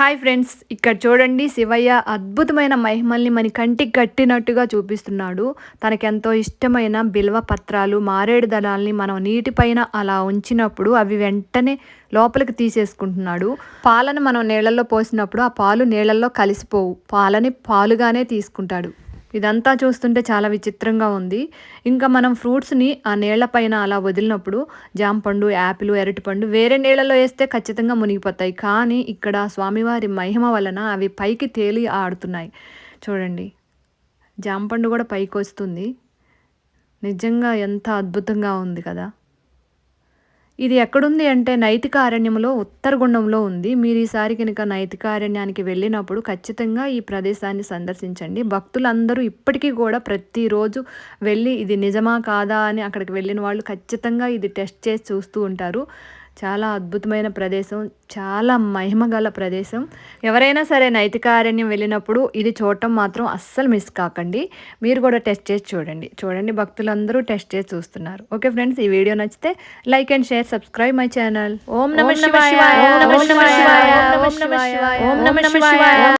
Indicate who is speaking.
Speaker 1: Hi friends ఇక్కడ చూడండి శివయ్య అద్భుతమైన మహిమల్ని మన కంటికి కట్టినట్టుగా చూపిస్తున్నాడు. తనకెంతో ఇష్టమైన బిల్వ పత్రాలు మారేడు దళాల్ని మనం నీటిపైన అలా ఉంచినప్పుడు అవి వెంటనే లోపలికి తీసేసుకుంటున్నాడు. పాలను మనం నీళ్ళల్లో పోసినప్పుడు ఆ పాలు నీళ్ళల్లో కలిసిపోవు. పాలని పాలుగానే తీసుకుంటాడు. ఇదంతా చూస్తుంటే చాలా విచిత్రంగా ఉంది. ఇంకా మనం ఫ్రూట్స్ని ఆ నీళ్ళపైన అలా వదిలినప్పుడు జాంపండు యాపిల్ అరటిపండు వేరే నీళ్ళలో వేస్తే ఖచ్చితంగా మునిగిపోతాయి. కానీ ఇక్కడ స్వామివారి మహిమ వలన అవి పైకి తేలి ఆడుతున్నాయి. చూడండి. జాంపండు కూడా పైకి వస్తుంది. నిజంగా ఎంత అద్భుతంగా ఉంది కదా. ఇది ఎక్కడుంది అంటే నైతికారణ్యంలో ఉత్తరగుండంలో ఉంది. మీరు ఈసారి కనుక నైతికారణ్యానికి వెళ్ళినప్పుడు ఖచ్చితంగా ఈ ప్రదేశాన్ని సందర్శించండి. భక్తులందరూ ఇప్పటికీ కూడా ప్రతిరోజు వెళ్ళి ఇది నిజమా కాదా అని అక్కడికి వెళ్ళిన వాళ్ళు ఖచ్చితంగా ఇది టెస్ట్ చేసి చూస్తూ ఉంటారు. చాలా అద్భుతమైన ప్రదేశం చాలా మహిమగల ప్రదేశం. ఎవరైనా సరే నైతికారణ్యం వెళ్ళినప్పుడు ఇది చూడటం మాత్రం అస్సలు మిస్ కాకండి. మీరు కూడా టెస్ట్ చేసి చూడండి. చూడండి భక్తులందరూ టెస్ట్ చేసి చూస్తున్నారు. ఓకే ఫ్రెండ్స్ ఈ వీడియో నచ్చితే like and share subscribe my channel. Om Namah Shivaya. Om నమ శివాయ. ఓం నమ శివాయ. ఓం నమ శివాయ.